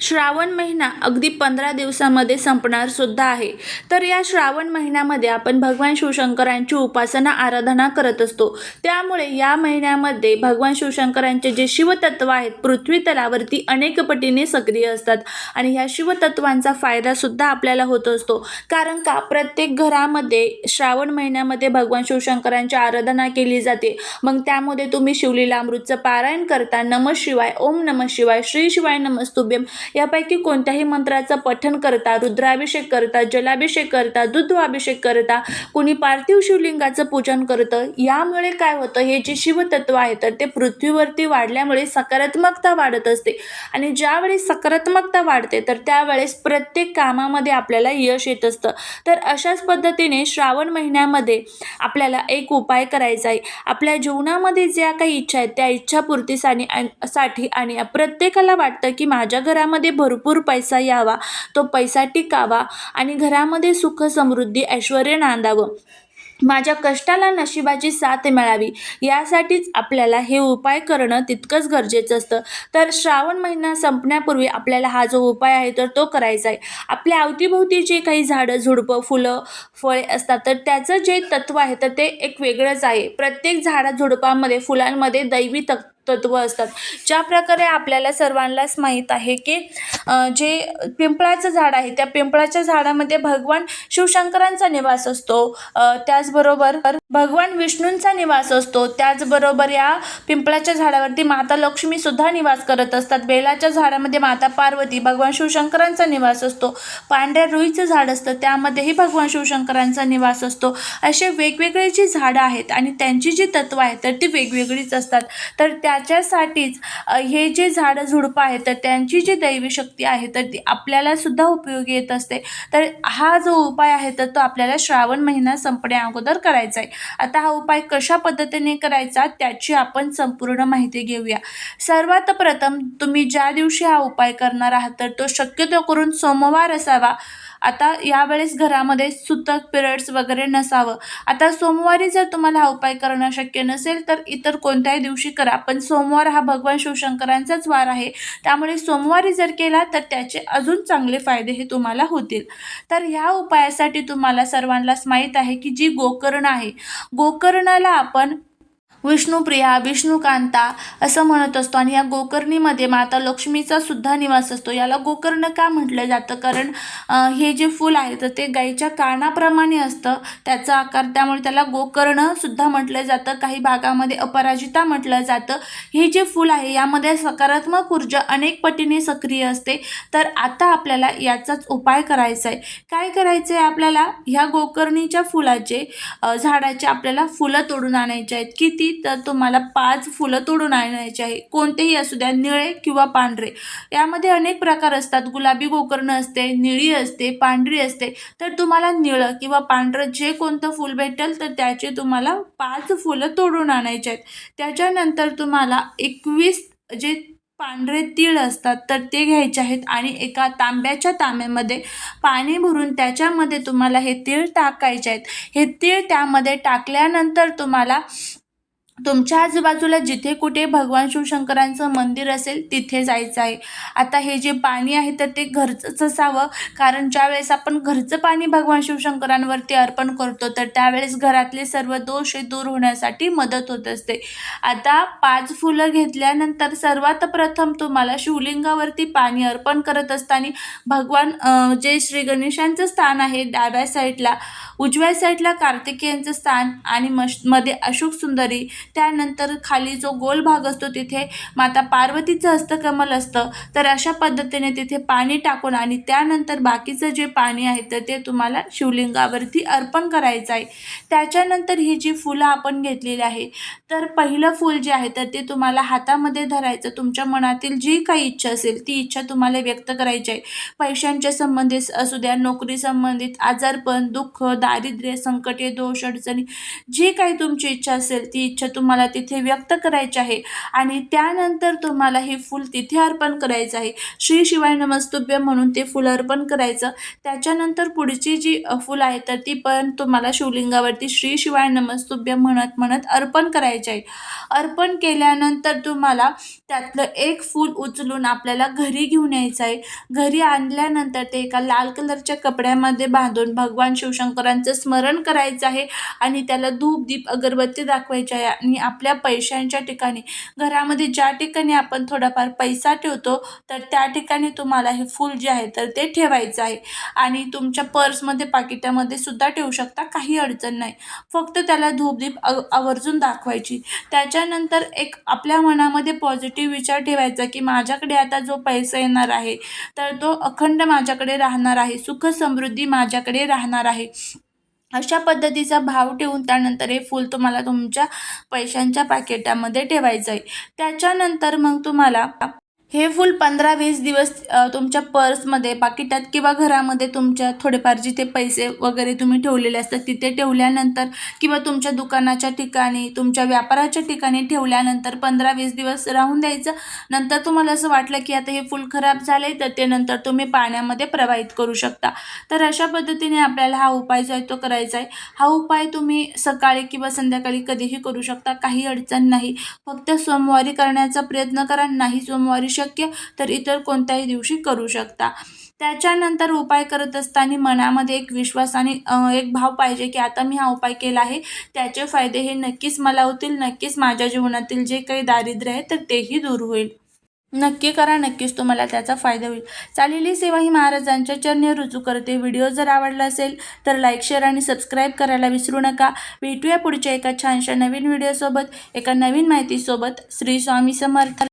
श्रावण महिना अगदी पंधरा दिवसामध्ये संपणार सुद्धा आहे. तर या श्रावण महिन्यामध्ये आपण भगवान शिवशंकरांची उपासना आराधना करत असतो. त्यामुळे या महिन्यामध्ये भगवान शिवशंकरांचे जे शिवतत्व आहेत पृथ्वी तलावरती अनेक पटीने सक्रिय असतात आणि ह्या शिवतत्वांचा फायदा सुद्धा आपल्याला होत असतो. कारण का? प्रत्येक घरामध्ये श्रावण महिन्यामध्ये भगवान शिवशंकरांची आराधना केली जाते. मग त्यामध्ये तुम्ही शिवलीला अमृतचं पारायण करता. नम शिवाय ओम नम शिवाय श्री शिवाय नमस्तुभ्यम यापैकी कोणत्याही मंत्राचं पठण करता रुद्राभिषेक करता जलाभिषेक करता दुध्वाभिषेक करता कुणी पार्थिव शिवलिंगाचं पूजन करतं यामुळे काय होतं हे जे शिवतत्व आहे तर ते पृथ्वीवरती वाढल्यामुळे सकारात्मकता वाढत असते. आणि ज्यावेळेस सकारात्मकता वाढते तर त्यावेळेस प्रत्येक कामामध्ये आपल्याला यश येत असतं. तर अशाच पद्धतीने श्रावण महिन्यामध्ये आपल्याला एक उपाय करायचा आहे. आपल्या जीवनामध्ये ज्या काही इच्छा आहेत त्या इच्छापूर्तीसाठी साठी आणि प्रत्येकाला वाटतं की माझ्या घरामध्ये भरपूर पैसा यावा तो पैसा टिकावा आणि घरामध्ये सुख समृद्धी ऐश्वर नांदावं. माझ्या कष्टाला नशिबाची साथ मिळावी यासाठीच आपल्याला हे उपाय करणं तितकंच गरजेचं असतं. तर श्रावण महिना संपण्यापूर्वी आपल्याला हा जो उपाय आहे तर तो करायचा आहे. आपल्या अवतीभोवती जे काही झाडं झुडपं फुलं फळे असतात तर त्याचं जे तत्व आहे तर ते एक वेगळंच आहे. प्रत्येक झाडा झुडपामध्ये फुलांमध्ये दैवी तत्व तत्व असतात. ज्या प्रकारे आपल्याला सर्वांनाच माहीत आहे की जे पिंपळाचं झाड आहे त्या पिंपळाच्या झाडामध्ये भगवान शिवशंकरांचा निवास असतो. त्याचबरोबर भगवान विष्णूंचा निवास असतो. त्याचबरोबर या पिंपळाच्या झाडावरती माता लक्ष्मी सुद्धा निवास करत असतात. बेलाच्या झाडामध्ये माता पार्वती भगवान शिवशंकरांचा निवास असतो. पांढऱ्या रुईचं झाड असतं. त्यामध्येही भगवान शिवशंकरांचा निवास असतो. असे वेगवेगळे जी झाडं आहेत आणि त्यांची जी तत्व आहेत तर ती वेगवेगळीच असतात. तर त्या त्याच्यासाठीच हे जे झाडं झुडपं आहेत तर त्यांची जी दैवी शक्ती आहे तर ती आपल्याला सुद्धा उपयोगी येत असते. तर हा जो उपाय आहे तर तो आपल्याला श्रावण महिना संपण्या अगोदर करायचा आहे. आता हा उपाय कशा पद्धतीने करायचा त्याची आपण संपूर्ण माहिती घेऊया. सर्वात प्रथम तुम्ही ज्या दिवशी हा उपाय करणार आहात तर तो शक्यतो करून सोमवार असावा. आता यावेळेस घरामध्ये सुतक पिरियड्स वगैरे नसावं. आता सोमवारी जर तुम्हाला हा उपाय करणं शक्य नसेल तर इतर कोणत्याही दिवशी करा. पण सोमवार हा भगवान शिवशंकरांचाच वार आहे. त्यामुळे सोमवारी जर केला तर त्याचे अजून चांगले फायदे हे तुम्हाला होतील. तर ह्या उपायासाठी तुम्हाला सर्वांनाच माहीत आहे की जी गोकर्ण आहे गोकर्णाला आपण विष्णुप्रिया विष्णुकांता असं म्हणत असतो. आणि या गोकर्णीमध्ये माता लक्ष्मीचा सुद्धा निवास असतो. याला गोकर्ण का म्हटलं जातं? कारण हे जे फूल आहे तर ते गाईच्या कानाप्रमाणे असतं. त्याचा आकार त्यामुळे त्याला गोकर्ण सुद्धा म्हटलं जातं. काही भागामध्ये अपराजिता म्हटलं जातं. हे जे फूल आहे यामध्ये सकारात्मक ऊर्जा अनेक पटीने सक्रिय असते. तर आता आपल्याला याचाच उपाय करायचा आहे काय करायचं आहे आपल्याला? ह्या गोकर्णीच्या फुलाचे झाडाचे आपल्याला फुलं तोडून आणायचे आहेत. किती तर तुम्हाला पाच फुलं तोडून आणायचे आहे. कोणतेही असू द्या निळे किंवा पांढरे. यामध्ये अनेक प्रकार असतात. गुलाबी गोकर्ण असते निळी असते पांढरी असते. तर तुम्हाला निळं किंवा पांढरं जे कोणतं फूल भेटेल तर त्याचे तुम्हाला पाच फुलं तोडून आणायचे आहेत. त्याच्यानंतर तुम्हाला एकवीस जे पांढरे तीळ असतात तर ते घ्यायचे आहेत आणि एका तांब्याच्या तांब्यामध्ये पाणी भरून त्याच्यामध्ये तुम्हाला हे तीळ टाकायचे आहेत. हे तीळ त्यामध्ये टाकल्यानंतर तुम्हाला तुमच्या आजूबाजूला जिथे कुठे भगवान शिवशंकरांचं मंदिर असेल तिथे जायचं आहे. आता हे जे पाणी आहे तर ते घरचंच असावं. कारण ज्यावेळेस आपण घरचं पाणी भगवान शिवशंकरांवरती अर्पण करतो तर त्यावेळेस घरातले सर्व दोष हे दूर होण्यासाठी मदत होत असते. आता पाच फुलं घेतल्यानंतर सर्वात प्रथम तुम्हाला शिवलिंगावरती पाणी अर्पण करत असताना भगवान जे श्री गणेशांचं स्थान आहे डाव्या साईडला उजव्या साईडला कार्तिकेयांचं स्थान आणि मशमध्ये अशोक सुंदरी त्यानंतर खाली जो गोल भाग असतो तिथे माता पार्वतीचं हस्तकमल असतं. तर अशा पद्धतीने तिथे पाणी टाकून आणि त्यानंतर बाकीचं जे पाणी आहे तर ते तुम्हाला शिवलिंगावरती अर्पण करायचं आहे. त्याच्यानंतर ही जी फुलं आपण घेतलेली आहे तर पहिलं फूल जे आहे तर ते तुम्हाला हातामध्ये धरायचं. तुमच्या मनातील जी काही इच्छा असेल ती इच्छा तुम्हाला व्यक्त करायची आहे. पैशांच्या संबंधित असू द्या नोकरी संबंधित आजारपण दुःख दारिद्र्य संकटे दोष अडचणी जी काही तुमची इच्छा असेल ती इच्छा तुम्हाला तिथे व्यक्त करायचे आहे. आणि त्यानंतर तुम्हाला हे फूल तिथे अर्पण करायचं आहे. श्री शिवाय नमस्तुभ्य म्हणून ते फूल अर्पण करायचं. त्याच्यानंतर पुढची जी फुलं आहे तर ती पण तुम्हाला शिवलिंगावरती श्री शिवाय नमस्तुभ्य म्हणत म्हणत अर्पण करायचे आहे. अर्पण केल्यानंतर तुम्हाला त्यातलं एक फूल उचलून आपल्याला घरी घेऊन यायचं आहे. घरी आणल्यानंतर ते एका लाल कलरच्या कपड्यामध्ये बांधून भगवान शिवशंकरांचं स्मरण करायचं आहे. आणि त्याला धूप दीप अगरबत्ती दाखवायची आहे. आणि आपल्या पैशांच्या ठिकाणी. घरामध्ये ज्या ठिकाणी आपण थोडाफार पैसा ठेवतो तर त्या ठिकाणी तुम्हाला हे फूल जे आहे तर ते ठेवायचं आहे. आणि तुमच्या पर्समध्ये पाकिटामध्ये सुद्धा ठेवू शकता काही अडचण नाही. फक्त त्याला धूपदीप अ आवर्जून दाखवायची. त्याच्यानंतर एक आपल्या मनामध्ये पॉझिटिव्ह विचार ठेवायचा की माझ्याकडे आता जो पैसा येणार आहे तर तो अखंड माझ्याकडे राहणार आहे सुख समृद्धी माझ्याकडे राहणार आहे. अशा पद्धतीचा भाव ठेवून त्यानंतर हे फूल तुम्हाला तुमच्या पैशांच्या पॅकेटामध्ये ठेवायचं आहे त्याच्यानंतर मग तुम्हाला हे फूल पंधरा वीस दिवस तुमच्या पर्समध्ये पाकिटात किंवा घरामध्ये तुमच्या थोडेफार जिथे पैसे वगैरे तुम्ही ठेवलेले असतात तिथे ठेवल्यानंतर किंवा तुमच्या दुकानाच्या ठिकाणी तुमच्या व्यापाराच्या ठिकाणी ठेवल्यानंतर पंधरा वीस दिवस राहून द्यायचं. नंतर तुम्हाला असं वाटलं की आता हे फूल खराब झाले तर ते नंतर तुम्ही पाण्यामध्ये प्रवाहित करू शकता. तर अशा पद्धतीने आपल्याला हा उपाय जो आहे तो करायचा आहे हा उपाय तुम्ही सकाळी किंवा संध्याकाळी कधीही करू शकता काही अडचण नाही. फक्त सोमवारी करण्याचा प्रयत्न करा नाही सोमवारी शक्य तर इतर कोणत्याही दिवशी करू शकता. त्याच्यानंतर उपाय करत असताना मनामध्ये एक विश्वास आणि एक भाव पाहिजे की आता मी हा उपाय केला आहे त्याचे फायदे हे नक्कीच मला होतील नक्कीच माझ्या जीवनातील जे काही दारिद्र्य आहे तर तेही दूर होईल. नक्की करा नक्कीच तुम्हाला त्याचा फायदा होईल. चालेली सेवा ही महाराजांच्या चरणी रुजू करते. व्हिडिओ जर आवडला असेल तर लाईक शेअर आणि सबस्क्राईब करायला विसरू नका. भेटूया पुढच्या एका छानशा नवीन व्हिडिओसोबत. एका नवीन माहितीसोबत. श्री स्वामी समर्थ.